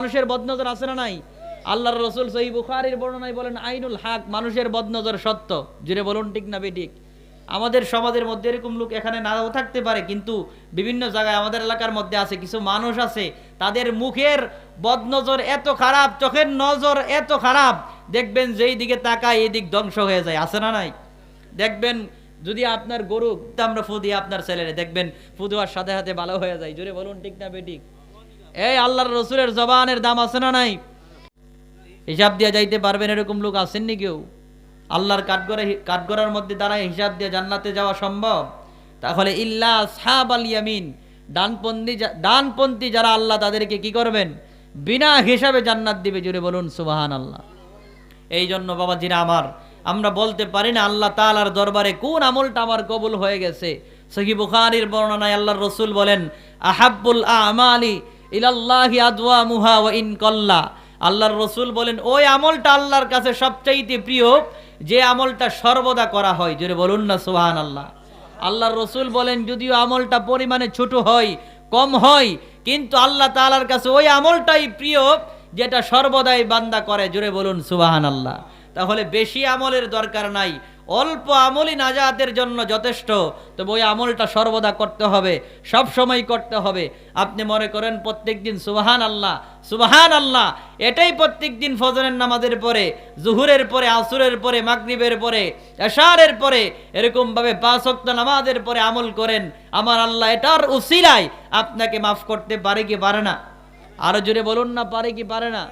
মানুষের বদনজর আছে না নাই? আল্লাহর রসুল সহি বুখারির বর্ণনায় বলেন, আইনুল হক, মানুষের বদনজর সত্য। জুড়ে বলুন, ঠিক না বেঠিক আমাদের সমাজের মধ্যে এরকম লোক এখানে নাও থাকতে পারে, কিন্তু বিভিন্ন জায়গায় আমাদের এলাকার মধ্যে আছে, কিছু মানুষ আছে, তাদের মুখের বদনজর এত খারাপ, চোখের নজর এত খারাপ, দেখবেন যেই দিকে তাকায় এই দিক ধ্বংস হয়ে যায়, আছে না নাই? দেখবেন যদি আপনার গরু, আমরা ফু দিয়ে আপনার ছেলেরে, দেখবেন ফু দেওয়ার সাথে সাথে ভালো হয়ে যায়, জুড়ে বলুন, ঠিক না বেঠিক এই আল্লাহর রসুলের জবানের দাম আছে না নাই? হিসাব দিয়ে যাইতে পারবেন এরকম লোক আসেননি কেউ? আল্লাহর কাঠগড়ে কাঠগড়ার মধ্যে দাঁড়ায় হিসাব দিয়ে জান্নাতে যাওয়া সম্ভব? তাহলে ইল্লা সাহাব আল ইয়ামিন ডানপন্থী ডানপন্থী যারা আল্লাহ তাদেরকে কি করবেন? বিনা হিসাবে জান্নাত দিবে জুড়ে বলুন সুবাহান আল্লাহ এই জন্য বাবাজিরা আমার, আমরা বলতে পারি না আল্লাহ তালার দরবারে কোন আমলটা আমার কবুল হয়ে গেছে। সহি বুখারির বর্ণনায় আল্লাহর রসুল বলেন আহাবুল আমালি ইলাল্লাহি আদওয়া মুহা ওয়া ইন কল্লা। আল্লাহর রসুল বলেন, ওই আমলটা আল্লাহর কাছে সবচাইতে প্রিয়, যে আমলটা সর্বদা করা হয়। জোরে বলুন না সুবহান আল্লাহ আল্লাহর রসুল বলেন, যদিও আমলটা পরিমাণে ছোট হয়, কম হয়, কিন্তু আল্লাহ তাআলার কাছে ওই আমলটাই প্রিয়, যেটা সর্বদাই বান্দা করে। জুড়ে বলুন সুবাহান আল্লাহ তাহলে বেশি আমলের দরকার নাই। অল্প আমলই নাজাতের জন্য যথেষ্ট। তবে ওই আমলটা সর্বদা করতে হবে সব সময় করতে হবে। আপনি মনে করেন প্রত্যেক দিন সুবাহান আল্লাহ সুবাহান আল্লাহ এটাই প্রত্যেক দিন ফজরের নামাজের পরে জুহুরের পরে আসুরের পরে মাগরিবের পরে এশারের পরে এরকমভাবে পাঁচ নামাজের পরে আমল করেন আমার আল্লাহ এটার উসিলায় আপনাকে মাফ করতে পারে কি পারে না? আরও জোরে বলুন না পারে কি পারে না?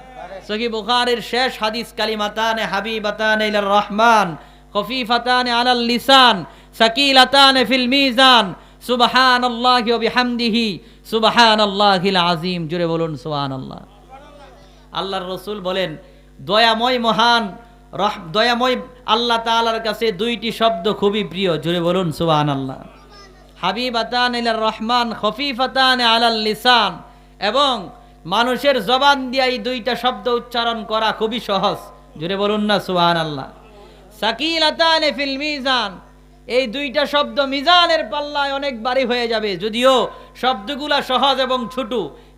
সহি বুখারের শেষ হাদিস কালিমাতানে হাবিবাতানে ইলার রহমান। খফিফাতানে আলাল লিসান, সাকিলাতানে ফিল মিজান। সুবহানাল্লাহি ওয়া বিহামদিহি, সুবহানাল্লাহিল আযীম। জোরে বলুন সুবহানাল্লাহ। আল্লাহর রসুল বলেন, দয়াময় মহান রহ, দয়াময় আল্লাহ তাআলার কাছে দুইটি শব্দ খুবই প্রিয়। জোরে বলুন সুবহানাল্লাহ। হাবিবাতান ইলার রহমান, খফিফাতান আলাল লিসান। এবং মানুষের জবান দিয়ে এই দুইটা শব্দ উচ্চারণ করা খুবই সহজ। জুড়ে বলুন না সুহান আল্লাহ সাকিলাতান মিজান। এই দুইটা শব্দ মিজানের পাল্লায় অনেক বাড়ি হয়ে যাবে, যদিও শব্দগুলা সহজ এবং ছোট,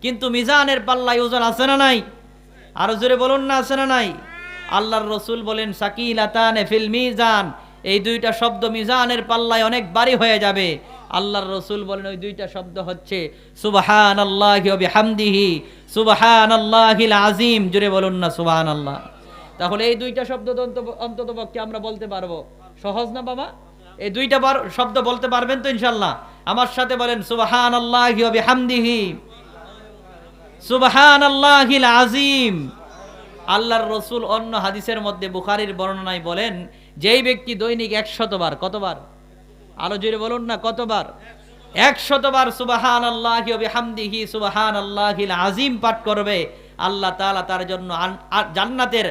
কিন্তু মিজানের পাল্লায় ওজন আছে না নাই? আরও জোরে বলুন না, আছে না নাই? আল্লাহর রসুল বলেন, সাকিলাতান ফিল মিজান, এই দুইটা শব্দ মিজানের পাল্লায় অনেক বাড়ি হয়ে যাবে। আল্লাহর রসুল বলেন, ওই দুইটা শব্দ হচ্ছে সুবাহান আল্লাহ হামদিহি সুবহান আল্লাহিল আজিম জুড়ে বলুন না সুবহান আল্লাহ তাহলে এই দুইটা শব্দ অন্তত পক্ষে আমরা বলতে পারব। সহজ না বাবা? এই দুইটা শব্দ বলতে পারবেন তো ইনশাল্লাহ আমার সাথে বলেন সুবহান আল্লাহ হামদিহি সুবহান আল্লাহিল আজিম আল্লাহর রসুল অন্য হাদিসের মধ্যে বুখারির বর্ণনায় বলেন, যেই ব্যক্তি দৈনিক একশতবার কতবার? আরও জোরে বলুন না, কতবার? একশতবার সুবাহান আল্লাহ হামদিহি সুবাহান আল্লাহিল আজিম পাঠ করবে। আল্লাহ তাআলা তার জন্য জান্নাতের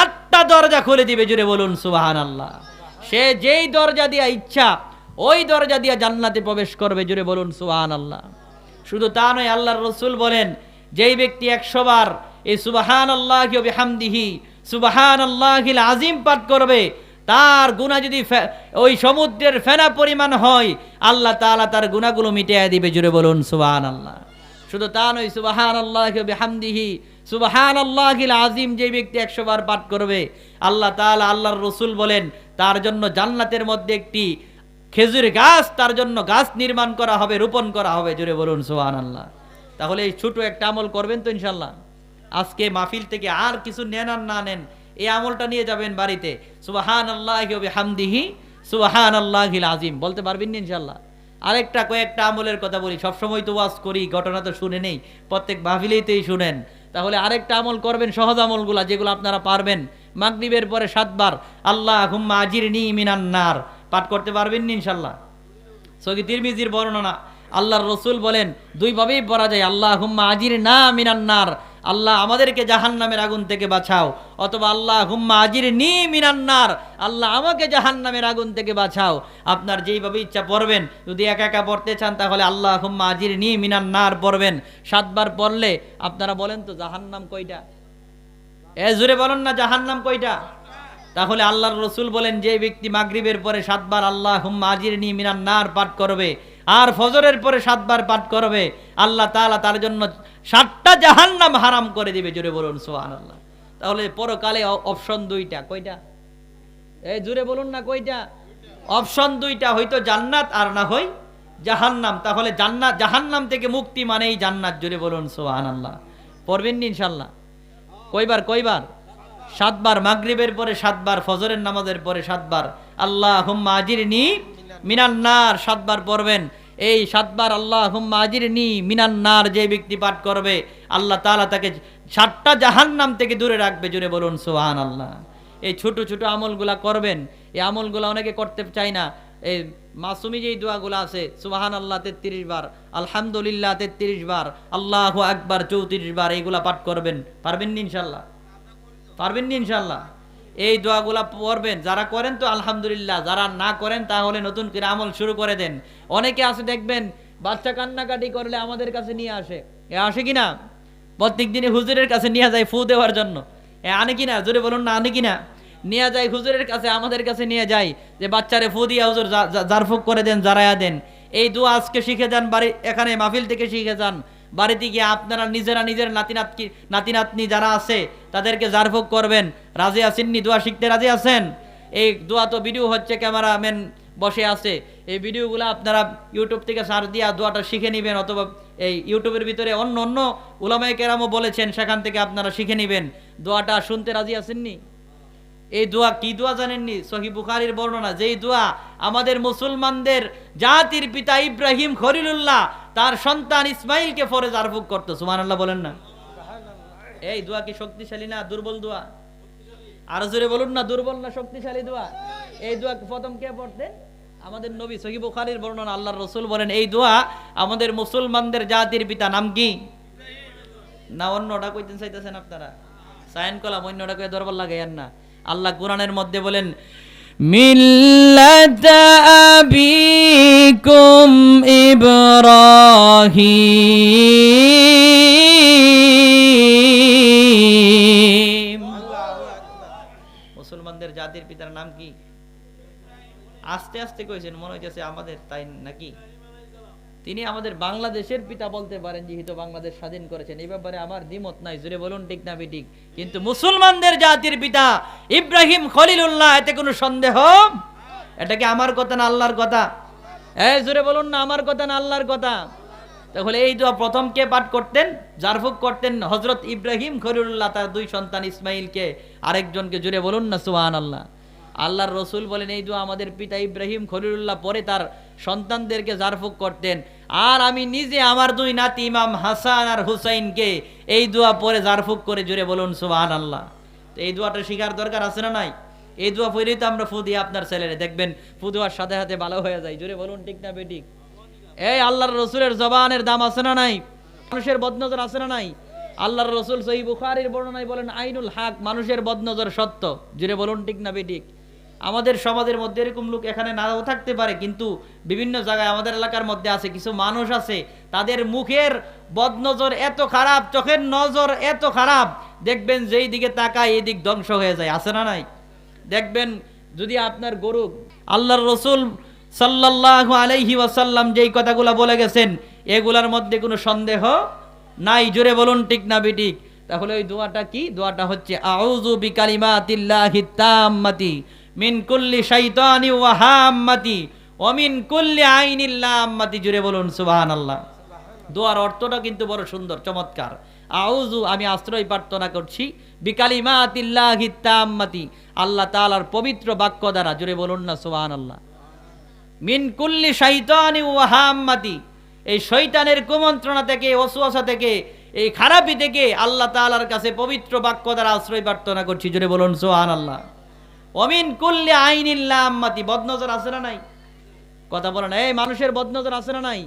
আটটা দরজা খুলে দিবে জুড়ে বলুন সুবাহান আল্লাহ সে যেই দরজা দিয়া ইচ্ছা, ওই দরজা দিয়া জান্নাতে প্রবেশ করবে জুড়ে বলুন সুবাহান আল্লাহ শুধু তা নয়, আল্লাহর রসুল বলেন, যেই ব্যক্তি একশো বার এই সুবাহান আল্লাহ হামদিহি সুবাহান আল্লাহিল আজিম পাঠ করবে, তার গুণা যদি ওই সমুদ্রের ফেনা পরিমাণ হয়, আল্লাহ তাআলা তার গুণাগুলো মিটিয়ে দিবে জুড়ে বলুন সুবাহান আল্লাহ শুধু তা নয় সুবাহান আল্লাহ হামদিহি সুবাহান আল্লাহিল আজিম যে ব্যক্তি একশো বার পাঠ করবে, আল্লাহ তাআলা আল্লাহর রসুল বলেন, তার জন্য জান্নাতের মধ্যে একটি খেজুর গাছ, তার জন্য গাছ নির্মাণ করা হবে, রোপণ করা হবে জুড়ে বলুন সোহান আল্লাহ তাহলে এই ছোট একটা আমল করবেন তো ইনশাল্লাহ আজকে মাহফিল থেকে আর কিছু নেন আর না নেন, এই আমলটা নিয়ে যাবেন বাড়িতে। সুবাহান আল্লাহ হামদিহি সুবাহান আল্লাহিল আজিম বলতে পারবেন না ইনশাল্লাহ আরেকটা কয়েকটা আমলের কথা বলি, সবসময় তো ওয়াজ করি, ঘটনা তো শুনে নেই, প্রত্যেক মাহফিলেই মাহফিলেইতেই শুনেন। তাহলে আরেকটা আমল করবেন, সহজ আমলগুলা যেগুলো আপনারা পারবেন। মাগরিবের পরে সাতবার আল্লাহ হুম্মা আজির নি মিনান্নার পাঠ করতে পারবেন নি ইনশাল্লাহ সগি তিরমিজির বর্ণনা, আল্লাহর রসুল বলেন, দুইভাবেই পড়া যায় আল্লাহ হুম্মা আজির না মিনান্নার আল্লাহ আমাদেরকে জাহান্নামের আগুন থেকে বাঁচাও। অথবা আল্লাহ হুম্মা আজির নি মিনান্নার, আল্লাহ আমাকে জাহান্নামের আগুন থেকে বাঁচাও। আপনার যেইভাবে ইচ্ছা পড়বেন, যদি একা একা পড়তে চান তাহলে আল্লাহ হুম্মা আজির নি মিনান্নার পড়বেন। সাতবার পড়লে আপনারা বলেন তো, জাহান্নাম কয়টা? এ জুড়ে বলেন না, জাহান্নাম কয়টা? তাহলে আল্লাহর রসুল বলেন, যে ব্যক্তি মাগরিবের পরে সাতবার আল্লাহ হুম্মা আজির নি মিনান নার পাঠ করবে আর ফজরের পরে সাতবার পাঠ করবে, আল্লাহ তাআলা তার জন্য সাতটা জাহান্নাম হারাম করে দিবে, জোরে বলুন সোহান আল্লাহ তাহলে পরকালে অপশন দুইটা, কয়টা? এই জোরে বলুন না, কয়টা? অপশন দুইটা হয়তো জান্নাত আর না হয় জাহান্নাম। তাহলে জান্নাত জাহান্নাম থেকে মুক্তি মানেই জান্নাত জুড়ে বলুন সোহান আল্লাহ পড়বেন ইনশাল্লাহ? কয়বার কয়বার? সাতবার মাগরিবের পরে সাতবার, ফজরের নামাজের পরে সাতবার। আল্লাহ আজির নি মিনান্নার সাতবার পড়বেন। এই সাতবার আল্লাহ হুম্মা আজির নি মিনান্নার যে ব্যক্তি পাঠ করবে, আল্লাহ তাআলা তাকে সাতটা জাহান্নাম থেকে দূরে রাখবে, জুড়ে বলুন সোহান আল্লাহ এই ছোট ছোট আমলগুলা করবেন। এই আমলগুলা অনেকে করতে চায় না। এই মাসুমি যেই দোয়াগুলো আছে সুবাহান আল্লাহ তেত্রিশ বার, আলহামদুলিল্লাহ তেত্রিশ বার, আল্লাহ আকবার চৌত্রিশ বার, এইগুলা পাঠ করবেন। পারবেন ইনশাল্লাহ পারবেন ইনশাল্লাহ এই দোয়াগুলা পড়বেন। যারা করেন তো আলহামদুলিল্লাহ, যারা না করেন তাহলে নতুন করে আমল শুরু করে দেন। অনেকে আছে দেখবেন, বাচ্চা কান্নাকাটি করলে আমাদের কাছে নিয়ে আসে। এ আসে কিনা প্রত্যেক দিনে হুজুরের কাছে নিয়ে যায় ফু দেওয়ার জন্য। এ আনে কিনা জোরে বলুন না, আনে কিনা নিয়ে যায় হুজুরের কাছে, আমাদের কাছে নিয়ে যায়। যে বাচ্চারে ফু দিয়া হুজুর জারফুক করে দেন, জারায়া দেন। এই দোয়া আজকে শিখে যান, বাড়ি এখানে মাহফিল থেকে শিখে যান। বাড়িতে গিয়ে আপনারা নিজেরা নিজের নাতি নাতকি নাতি নাতনি যারা আছে, তাদেরকে জারফুক করবেন। রাজি আসেননি দোয়া শিখতে রাজি আছেন? এই দোয়া তো ভিডিও হচ্ছে, ক্যামেরাম্যান বসে আছে। এই ভিডিওগুলো আপনারা ইউটিউব থেকে সার্চ দিয়া দোয়াটা শিখে নেবেন, অথবা এই ইউটিউবের ভিতরে অন্য অন্য উলামায়ে কেরামও বলেছেন, সেখান থেকে আপনারা শিখে নেবেন। দোয়াটা শুনতে রাজি আছেননি এই দোয়া কি দোয়া জানেননি সহি বুখারির বর্ণনা, যেই দোয়া আমাদের মুসলমানদের জাতির পিতা ইব্রাহিম খলিলুল্লাহ তার সন্তান ইসমাইলকে ফরজ আরফুক করতো সুমান আল্লাহ বলেন না। এই দোয়া কি শক্তিশালী না দুর্বল দোয়া? আরও জোরে বলুন না, দুর্বল না শক্তিশালী দোয়া? এই দোয়া প্রথম কে পড়তেন? আমাদের নবী সহি বুখারির বর্ণনা, আল্লাহর রসুল বলেন, এই দোয়া আমাদের মুসলমানদের জাতির পিতা, নাম কি? না, অন্যটা কইতেন চাইতেছেন আপনারা? সাইন কলাম, অন্যটা কয়ে দরবার লাগাইয়ান না। আল্লাহ কোরআনের মধ্যে বলেন মিল্লাত আবিকুম ইব্রাহিম। মুসলমানদের জাতির পিতার নাম কি? আস্তে আস্তে কইছেন, মনে হইতেছে আমাদের তাই নাকি? তিনি আমাদের বাংলাদেশের পিতা বলতে পারেন, যেহেতু বাংলাদেশ স্বাধীন করেছেন। এই ব্যাপারে আমার দ্বিমত নাই জুড়ে বলুন, ঠিক না ঠিক? কিন্তু মুসলমানদের জাতির পিতা ইব্রাহিম খলিলুল্লাহ, এতে কোনো সন্দেহ? এটা কি আমার কথা না আল্লাহর কথা? এই জুড়ে বলুন না, আমার কথা না আল্লাহর কথা? তাহলে এই দোয়া প্রথম কে পাঠ করতেন? জারফুক করতেন হজরত ইব্রাহিম খলিলুল্লাহ, তার দুই সন্তান ইসমাইলকে আরেকজনকে জুড়ে বলুন না সুহান আল্লাহ আল্লাহর রসুল বলেন, এই দোয়া আমাদের পিতা ইব্রাহিম খলিলুল্লাহ, পরে তার সন্তানদেরকে জারফুক করতেন। আর আমি নিজে আমার দুই নাতি ইমাম হাসান আর হুসাইনকে এই দোয়া পরে জারফুক করে জুড়ে বলুন সুবাহান আল্লাহ তো এই দোয়াটা শিকার দরকার আছে না নাই? এই দোয়া পরেই তো আমরা ফু দিয়ে আপনার ছেলেরে, দেখবেন ফু দেওয়ার সাথে সাথে ভালো হয়ে যায়। জুড়ে বলুন, ঠিক না বেঠিক? এই আল্লাহর রসুলের জবানের দাম আছে না নাই? মানুষের বদনজর আছে না নাই? আল্লাহর রসুল সহি বুখারির বর্ণনায় বলেন, আইনুল হাক মানুষের বদনজর সত্য। জুড়ে বলুন, ঠিক না বেঠিক? আমাদের সমাজের মধ্যে এরকম লোক এখানে নাও থাকতে পারে, কিন্তু বিভিন্ন জায়গায় আমাদের এলাকার মধ্যে আছে, কিছু মানুষ আছে, তাদের মুখের বদনজর এত খারাপ, চোখের নজর এত খারাপ, দেখবেন যেই দিকে তাকায় এই দিক ধ্বংস হয়ে যায়, আছে না নাই? দেখবেন যদি আপনার গরু, আল্লাহর রসুল সাল্লাল্লাহু আলাইহি ওয়াসাল্লাম যেই কথাগুলো বলে গেছেন, এগুলার মধ্যে কোনো সন্দেহ নাই? জোরে বলুন, ঠিক না বিটিক তাহলে ওই দোয়াটা কি? দোয়াটা হচ্ছে, আউযু বিকালিমাতিল্লাহি তাম্মাতি। মিন কুল্লি শাইতানি ওয়া হাম্মাতি ওয়া মিন কুল্লি আইনিল লাম্মাতি জুড়ে বলুন, সুবহানাল্লাহ। দোয়ার অর্থটা কিন্তু বড় সুন্দর, চমৎকার। আউজু আমি আশ্রয় প্রার্থনা করছি, বিকালিমাতিল্লাহি তাম্মাতি, আল্লাহ তাআলার পবিত্র বাক্য দ্বারা। জুড়ে বলুন না, সুবহানাল্লাহ। মিন কুল্লি শাইতানি ওয়া হাম্মাতি, এই শয়তানের কুমন্ত্রণা থেকে ওসওয়াসা থেকে, এই খারাপি থেকে আল্লাহ তাআলার কাছে পবিত্র বাক্য দ্বারা আশ্রয় প্রার্থনা করছি। জুড়ে বলুন, সুবহানাল্লাহ। অমিন কুল্লি আইনিল্লাহ আম্মাতি, বদনজর আছে না নাই? কথা বলেন এই মানুষের বদনজর আছে না নাই?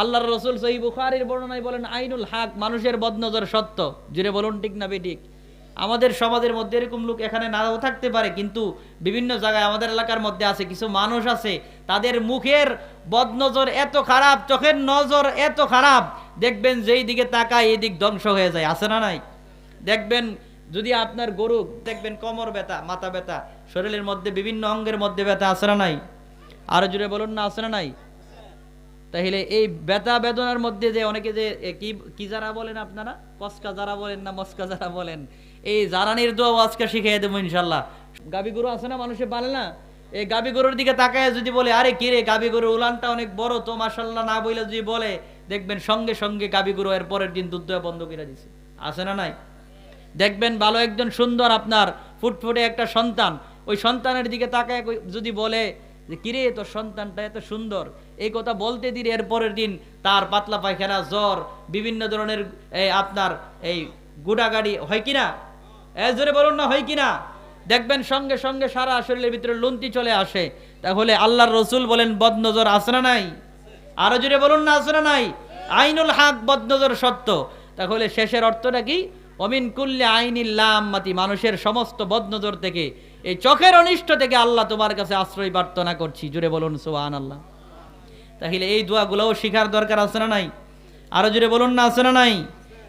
আল্লাহর রসুল সহি বুখারির বর্ণনায় বলেন, আইনুল হাক মানুষের বদনজর সত্য। জুড়ে বলুন, ঠিক না বেঠিক আমাদের সমাজের মধ্যে এরকম লোক এখানে নাও থাকতে পারে, কিন্তু বিভিন্ন জায়গায় আমাদের এলাকার মধ্যে আছে, কিছু মানুষ আছে, তাদের মুখের বদনজর এত খারাপ, চোখের নজর এত খারাপ। দেখবেন যেই দিকে তাকায়, এই দিক ধ্বংস হয়ে যায়, আছে না নাই? দেখবেন যদি আপনার গরু, দেখবেন কোমর ব্যথা, মাথা ব্যথা, শরীরের মধ্যে বিভিন্ন অঙ্গের মধ্যে ব্যথা না নাই? আরও জুড়ে বলুন, না না নাই? তাহলে এই ব্যথা বেদনার মধ্যে যে অনেকে যে কি কি যারা বলেন আপনারা? কসকা যারা বলেন না মস্কা যারা বলেন? এই জারানির দোয়া আজকে শিখিয়ে দেবো ইনশাল্লাহ। গাবি গরু আছে না মানুষে পালে না? এই গাবি গরুর দিকে তাকায় যদি বলে, আরে কি রে, গাবি গরুর উলানটা অনেক বড়, তো মাসাল্লাহ না বইলে যদি বলে, দেখবেন সঙ্গে সঙ্গে গাবি গরু এর পরের দিন দুধ দেওয়া বন্ধ করে দিছে। আছে না নাই? দেখবেন ভালো একজন সুন্দর আপনার ফুটফুটে একটা সন্তান। ওই সন্তানের দিকে তাকায় যদি বলে যে, কিরে, তোর সন্তানটা এত সুন্দর। এই কথা বলতে এর পরের দিন তার পাতলা পায়খানা, জ্বর, বিভিন্ন ধরনের এই আপনার এই গুড়াগাড়ি হয় কিনা? এ, জোরে বলুন না, হয় কিনা? দেখবেন সঙ্গে সঙ্গে সারা শরীরের ভিতরে লুন্তি চলে আসে। তাহলে আল্লাহর রসুল বলেন, বদনজর না নাই? আরও জোরে বলুন না না নাই? আইনুল হাক বদনজর সত্য। তাহলে শেষের অর্থটা কি? অমিন কুল্লে আইনিল্লামাতি মানুষের সমস্ত বদনজর থেকে, এই চোখের অনিষ্ট থেকে আল্লাহ তোমার কাছে আশ্রয় প্রার্থনা করছি। জুড়ে বলুন সোহান আল্লাহ তাহলে এই দোয়াগুলোও শিখার দরকার আছে না নাই? আরও জুড়ে বলুন না, আছে না নাই?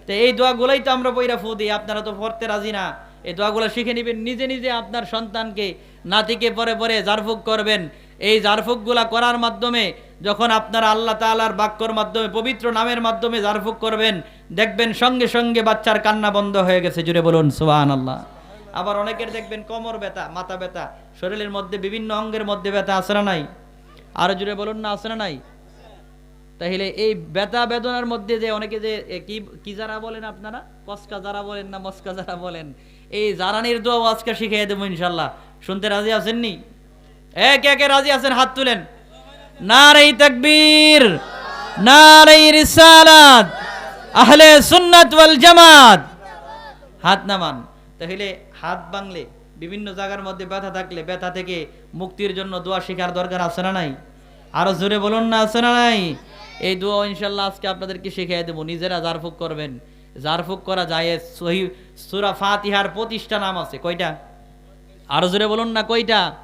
তো এই দোয়াগুলোই তো আমরা বইরা ফু দিই, আপনারা তো পড়তে রাজি না। এই দোয়াগুলো শিখে নেবেন, নিজে নিজে আপনার সন্তানকে, নাতিকে পরে পরে জারফুক করবেন। এই জারফুকগুলা করার মাধ্যমে, যখন আপনারা আল্লাহ তাআলার বাক্যর মাধ্যমে, পবিত্র নামের মাধ্যমে জারফুক করবেন দেখবেন সঙ্গে সঙ্গে বাচ্চার কান্না বন্ধ হয়ে গেছে জুড়ে বলুন সুবহান আল্লাহ আবার অনেকের দেখবেন কোমর ব্যথা, মাথা ব্যথা, শরীরের মধ্যে বিভিন্ন অঙ্গের মধ্যে ব্যথা না নাই? আরও জুড়ে বলুন না না নাই? তাহলে এই ব্যথা বেদনার মধ্যে যে অনেকে যে কি কি যারা বলেন আপনারা? কসকা যারা বলেন না, মস্কা যারা বলেন? এই জারানির দোয়া আজকে শিখিয়ে দেবো ইনশাল্লাহ শুনতে রাজি আছেননি এক একে রাজি আছেন, হাত তুলেন। নারাই তাকবীর রে রিসালাত আহলে সুন্নাত ওয়াল জামাত। হাত নামান। তাহলে হাত বাংলে বিভিন্ন জায়গার মধ্যে ব্যথা থাকলে, ব্যথা থেকে মুক্তির জন্য দোয়া শেখার দরকার আছে না নাই? আরও জোরে বলুন না আছে না নাই? এই দোয়া ইনশাল্লাহ আজকে আপনাদেরকে শিখিয়ে দেবো। নিজেরা জারফুক করবেন। জারফুক করা যায় সহি সুরা ফাতিহার প্রতিষ্ঠা নাম আছে। কয়টা? আরও জোরে বলুন না কয়টা?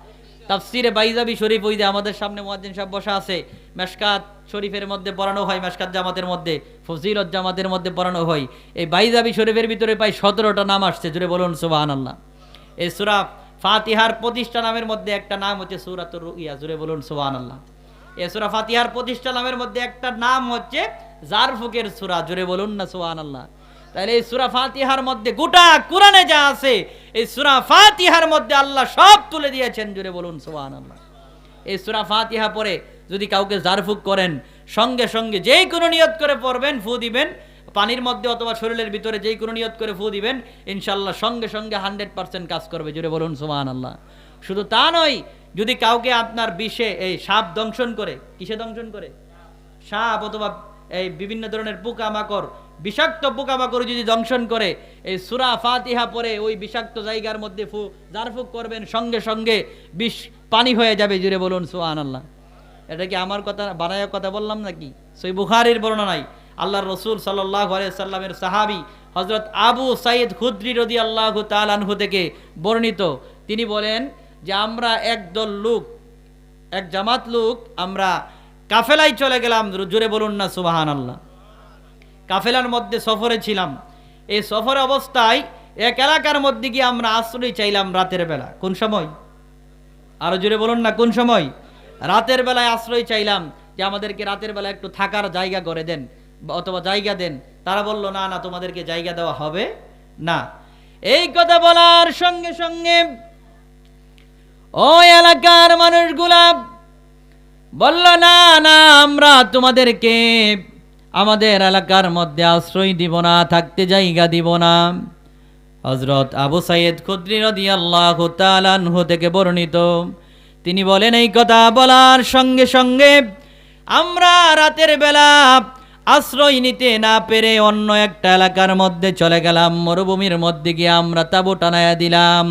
তাফসিরে বাইজাবি শরীফ ওই যে আমাদের সামনে মুয়াজ্জিন সাহেব বসা আছে, মেশকাত শরীফের মধ্যে পড়ানো হয়, মেশকাত জামাতের মধ্যে, ফজিলত জামাতের মধ্যে পড়ানো হয়। এই বাইজাবি শরীফের ভিতরে প্রায় সতেরোটা নাম আসছে জুড়ে বলুন সুবাহান আল্লাহ এই সুরা ফাতিহার প্রতিষ্ঠা নামের মধ্যে একটা নাম হচ্ছে সুরাতুর রুইয়া জুড়ে বলুন সুবাহান আল্লাহ এই সুরা ফাতিহার প্রতিষ্ঠা নামের মধ্যে একটা নাম হচ্ছে জারফুকের সুরা জুড়ে বলুন না সুবাহান আল্লাহ তাহলে এই সুরা ফাতিহার মধ্যে গোটা কোরআনে যা আছে, এই সুরা ফাতিহার মধ্যে আল্লাহ সব তুলে দিয়েছেন জুড়ে বলুন সোহান আল্লাহ এই সুরা ফাতিহা পরে যদি কাউকে জারফুক করেন, সঙ্গে সঙ্গে যেই কোনো নিয়ত করে পড়বেন, ফু দিবেন, পানির মধ্যে অথবা শরীরের ভিতরে যেই কোনো নিয়ত করে ফু দিবেন ইনশাল্লাহ সঙ্গে সঙ্গে হান্ড্রেড পার্সেন্ট কাজ করবে জুড়ে বলুন সোহান আল্লাহ শুধু তা নয়, যদি কাউকে আপনার বিষে এই সাপ দংশন করে, কিসে দংশন করে? সাপ অথবা এই বিভিন্ন ধরনের পোকামাকড়, বিষাক্ত পোকামাকড় যদি দংশন করে, এই সুরা ফাতিহা পরে ওই বিষাক্ত জায়গার মধ্যে ফু জারফুক করবেন, সঙ্গে সঙ্গে বিষ, পানি হয়ে যাবে, জুড়ে বলুন সুহান আল্লাহ এটা কি আমার কথা, বানায় কথা বললাম নাকি? সই বুখারির বর্ণনায় আল্লাহর রসুল সাল্লাহ সাল্লামের সাহাবি হজরত আবু সাইদ খুদ্রি রদি আল্লাহ তালানহু থেকে বর্ণিত। তিনি বলেন যে, আমরা একদল লোক, এক জামাত লোক, আমরা কাফেলায় চলে গেলাম, জোরে বলুন না সুবাহান আল্লাহ কাফেলার মধ্যে সফরে ছিলাম। এই সফর অবস্থায় এক এলাকার মধ্যে গিয়ে আমরা আশ্রয় চাইলাম রাতের বেলা। কোন সময়? আরও জোরে বলুন না, কোন সময়? রাতের বেলায় আশ্রয় চাইলাম যে আমাদেরকে রাতের বেলা একটু থাকার জায়গা করে দেন, অথবা জায়গা দেন। তারা বলল, না না, তোমাদেরকে জায়গা দেওয়া হবে না। এই কথা বলার সঙ্গে সঙ্গে ওই এলাকার মানুষগুলা বলল, না না, আমরা তোমাদেরকে আমাদের এলাকার মধ্যে আশ্রয় দিব না, থাকতে জায়গা দিব না। হজরত আবু সাইদ খুদ্রি রদি আল্লাহ তালানহ থেকে বর্ণিত। তিনি বলেন, এই কথা বলার সঙ্গে সঙ্গে আমরা রাতের বেলা আশ্রয় নিতে না পেরে অন্য একটা এলাকার মধ্যে চলে গেলাম। মরুভূমির মধ্যে গিয়ে আমরা তাবু টানায়া দিলাম।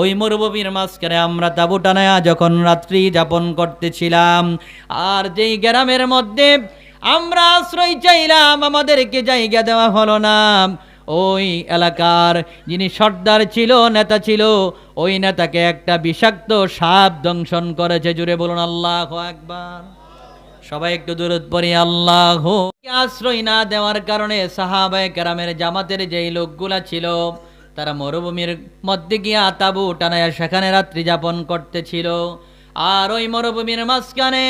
ওই মরুভূমির মাঝখানে আমরা তাবু টানায়া যখন রাত্রি যাপন করতেছিলাম, আর যেই গ্রামের মধ্যে আমরা আশ্রয় চাইলাম, আমাদেরকে জায়গা দেওয়া হলো না। ওই এলাকার যিনি সর্দার ছিল, নেতা ছিল, ওই নেতাকে একটা বিষাক্ত সাপ দংশন করেছে। জুড়ে বলুন, আল্লাহ একবার সবাই একটু দূরত পড়ি, আল্লাহ আশ্রয় না দেওয়ার কারণে সাহাবায়ে কেরামের জামাতের যেই লোকগুলা ছিল, তারা মরুভূমির মধ্যে গিয়া তাবু টানায়া সেখানে রাত্রি যাপন করতেছিল। আর ওই মরুভূমির মাঝখানে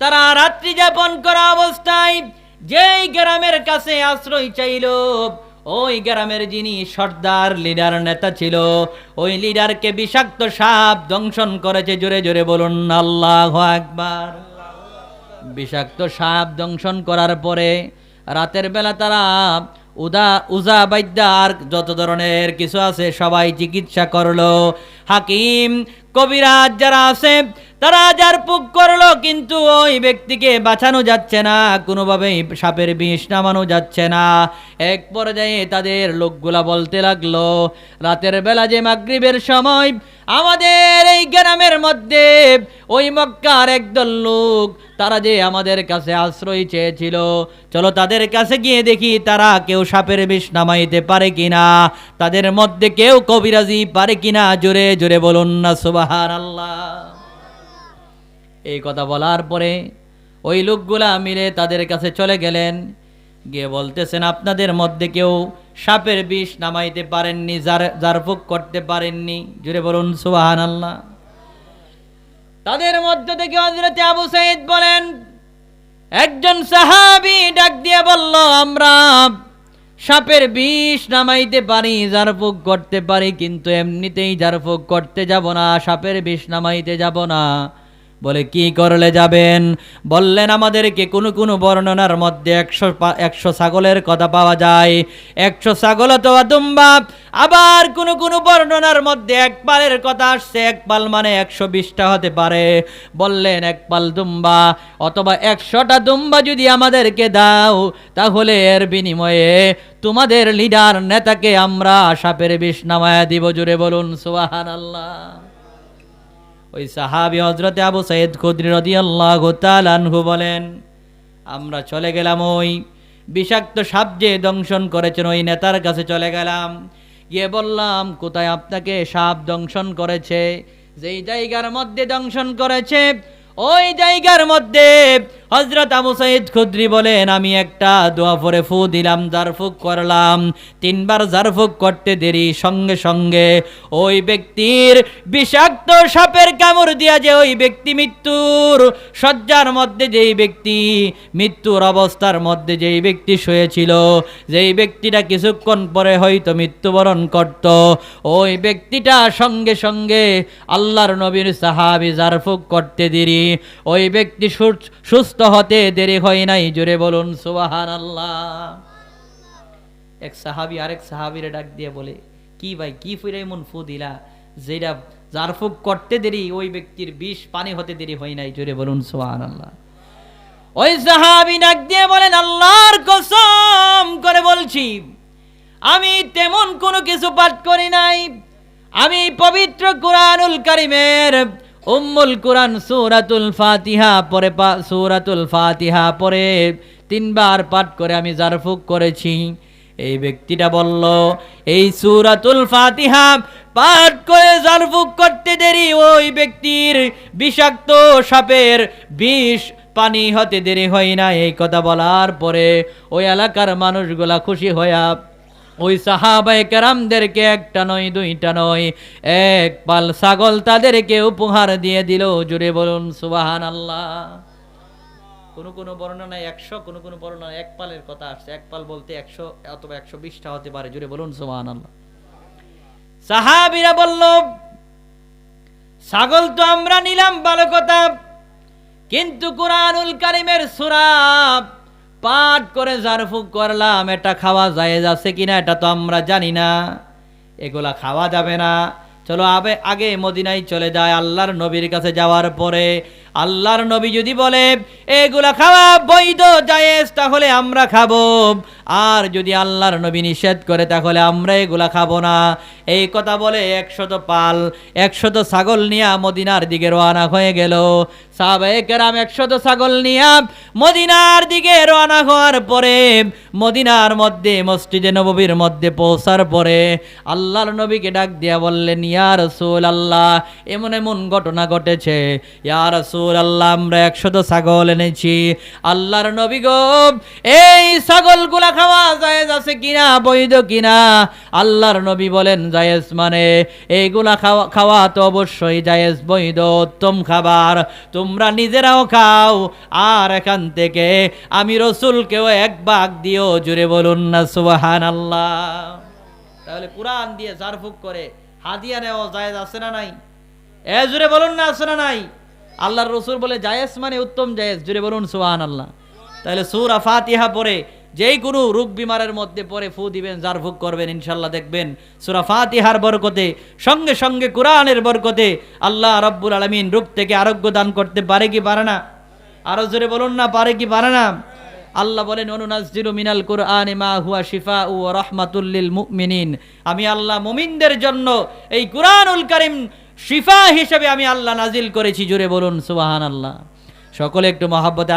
তারা রাত্রি যাপন করা অবস্থায় যেই গ্রামের কাছে আশ্রয় চাইল, ওই গ্রামের যিনি সর্দার লিডার নেতা ছিল, ওই লিডারকে বিষাক্ত সাপ দংশন করেছে। জোরে জোরে বলুন, আল্লাহ একবার বিষাক্ত সাপ দংশন করার পরে রাতের বেলা তারা উদা, উজা, বাইদ্যা আর যত ধরনের কিছু আছে সবাই চিকিৎসা করল। হাকিম কবিরাজ যারা আছে, তারা যার পুক করল, কিন্তু ওই ব্যক্তিকে বাঁচানো যাচ্ছে না। কোনোভাবেই সাপের বিষ নামানো যাচ্ছে না। এক পর্যায়ে তাদের লোকগুলা বলতে লাগল, রাতের বেলা যে মাগরিবের সময় আমাদের এই গ্রামের মধ্যে ওই মক্কার একদল লোক, তারা যে আমাদের কাছে আশ্রয় চেয়েছিল, চলো তাদের কাছে গিয়ে দেখি তারা কেউ সাপের বিষ নামাইতে পারে কিনা। তাদের মধ্যে কেউ কবিরাজি পারে কিনা? জোরে জোরে বলুন না এই কথা বলার পরে ওই লোকগুলা মিলে তাদের কাছে চলে গেলেন। গিয়ে বলতেছেন, আপনাদের মধ্যে কেউ সাপের বিষ নামাইতে পারেননি জার জারফুক করতে পারেননি। জুড়ে বলুন সুবাহান আল্লাহ তাদের মধ্যে থেকে হজরতে আবু সাইদ বলেন, একজন সাহাবি ডাক দিয়ে বলল, আমরা সাপের বিষ নামাইতে পারি ঝাড়ফুঁক করতে পারি, কিন্তু এমনিতেই ঝাড়ফুঁক করতে যাব না, সাপের বিষ নামাইতে যাব না। বলে, কি করলে যাবেন? বললেন, আমাদেরকে কোনো কোনো বর্ণনার মধ্যে একশো একশো ছাগলের কথা পাওয়া যায়। একশো ছাগল অথবা দুম্বা, আবার কোনো কোনো বর্ণনার মধ্যে এক পালের কথা আসছে। এক পাল মানে একশো বিশটা হতে পারে। বললেন, এক পাল দুম্বা, অথবা একশোটা দুম্বা যদি আমাদেরকে দাও, তাহলে এর বিনিময়ে তোমাদের লিডার নেতাকে আমরা সাপের বিষ নামায়া দিব। জুড়ে বলুন সোহান আল্লাহ ওই সাহাবি হজরতে আবু সৈয়দ খুদ্রি রদি আল্লাহ আনহু বলেন, আমরা চলে গেলাম ওই বিষাক্ত সাপ যে দংশন করেছেন, ওই নেতার কাছে চলে গেলাম। গিয়ে বললাম, কোথায় আপনাকে সাপ দংশন করেছে? যেই জায়গার মধ্যে দংশন করেছে, ওই জায়গার মধ্যে হজরত আবু সাইদ খুদ্রি বলেন, আমি একটা দোয়া পরে ফু দিলাম জারফুক করলাম। তিনবার জারফুক করতে দেরি, সঙ্গে সঙ্গে ওই ব্যক্তির বিষাক্ত সাপের কামড় দিয়া যে ওই ব্যক্তি মৃত্যুর শয্যার মধ্যে যেই ব্যক্তি, মৃত্যুর অবস্থার মধ্যে যেই ব্যক্তি শুয়েছিল, যেই ব্যক্তিটা কিছুক্ষণ পরে হয়তো মৃত্যুবরণ করত, ওই ব্যক্তিটা সঙ্গে সঙ্গে আল্লাহর নবীর সাহাবি জারফুক করতে দেরি। ওই ব্যক্তি সুস্থ হতে দেরি হয় নাই, জোরে বলুন সুবাহান আল্লাহ এক সাহাবি আরেক সাহাবিরে ডাক দিয়ে বলে, কি ভাই, কি ফিরে এমন ফু দিলা যেটা জারফুক করতে দেরি, ওই ব্যক্তির বিষ পানি হতে দেরি হয় নাই, জোরে বলুন সুবাহান আল্লাহ ওই সাহাবি ডাক দিয়ে বলেন, আল্লাহর কসম করে বলছি, আমি তেমন কোনো কিছু পাঠ করি নাই। আমি পবিত্র কোরআনুল কারিমের উম্মুল কোরআন সূরাতুল ফাতিহা, পরে সূরাতুল ফাতিহা পরে তিনবার পাঠ করে আমি জারফুক করেছি। এই ব্যক্তিটা বলল, এই সুরাতুল ফাতিহা পাঠ করে জারফুক করতে দেরি, ওই ব্যক্তির বিষাক্ত সাপের বিষ পানি হতে দেরি হয় না। এই কথা বলার পরে ওই এলাকার মানুষগুলা খুশি হইয়া ওই সাহাবায়ে কেরামদেরকে একটা নয়, দুইটা নয়। এক পাল ছাগল তাদেরকে উপহার দিয়ে দিল। জুড়ে বলুন সুবাহান আল্লাহ কোন কোন বর্ণনায় একশো, কোন কোন বর্ণনায় এক পালের কথা আসছে। এক পাল বলতে একশো অথবা একশো বিশটা হতে পারে। জুড়ে বলুন সুবাহান আল্লাহ সাহাবিরা বলল, ছাগল তো আমরা নিলাম, ভালো কথা। কিন্তু কোরআনুল কারিমের সুরা পাঠ করে জারফুক করলাম, এটা খাওয়া যায় যাচ্ছে কিনা এটা তো আমরা জানি না। এগুলা খাওয়া যাবে না। চলো আবে আগে মদিনায় চলে যায়, আল্লাহর নবীর কাছে যাওয়ার পরে আল্লাহর নবী যদি বলে, এগুলা খাওয়া বৈধ, জায়েজ, তাহলে আমরা খাব। আর যদি আল্লাহর নবী নিষেধ করে, তাহলে আমরা এগুলা খাব না। এই কথা বলে একশত পাল, একশত ছাগল নিয়া মদিনার দিকে রওনা হয়ে গেল। সাহাবায়ে কেরাম একশত ছাগল নিয়া মদিনার দিকে রওনা হওয়ার পরে, মদিনার মধ্যে, মসজিদে নববীর মধ্যে পৌঁছার পরে আল্লাহর নবীকে ডাক দিয়া বললেন, ইয়া রাসূল আল্লাহ এমন এমন ঘটনা ঘটেছে। ইয়া রাসূল রসুল আল্লাহ আমরা একশত ছাগল এনেছি। আল্লাহর নবী গো, এই ছাগলগুলা খাওয়া জায়েজ আছে কিনা, বৈধ কিনা? আল্লাহর নবী বলেন, জায়েজ মানে এইগুলা খাওয়া খাওয়া তো অবশ্যই জায়েজ, বৈধ, উত্তম খাবার। তোমরা নিজেরাও খাও, আর এখান থেকে আমি রসুলকেও এক ভাগ দিও, জুড়ে বলুন না সুবাহান আল্লাহ তাহলে কোরআন দিয়ে জারফুক করে হাদিয়া নেওয়া জায়েজ আছে না নাই? এ জুড়ে বলুন না, আছে না নাই? আল্লাহর রসুল বলে, জায়েজ মানে উত্তম জায়েজ। জুড়ে বলুন সুবাহান আল্লাহ তাহলে সুরা ফাতিহা পরে যেই কোনো রোগ বিমারের মধ্যে পরে ফু দিবেন, যার ভোগ করবেন ইনশাল্লাহ দেখবেন সুরা ফাতিহার বরকতে, সঙ্গে সঙ্গে কোরআনের বরকতে আল্লাহ রব্বুল আলমিন রূপ থেকে আরোগ্য দান করতে পারে কি পারে না? আরও জোরে বলুন না, পারে কি পারে না? আল্লাহ বলেন অনুনাজিরু মিনাল কুরআন মা হুয়া শিফা ও রহমাতুল্লিল মুমিনিন। আমি আল্লাহ মুমিনদের জন্য এই কুরআনুল কারীম শিফা হিসেবে আমি আল্লাহ নাজিল করেছি জুড়ে বলুন সুবাহান আল্লাহ সকলে একটু মহাব্বতে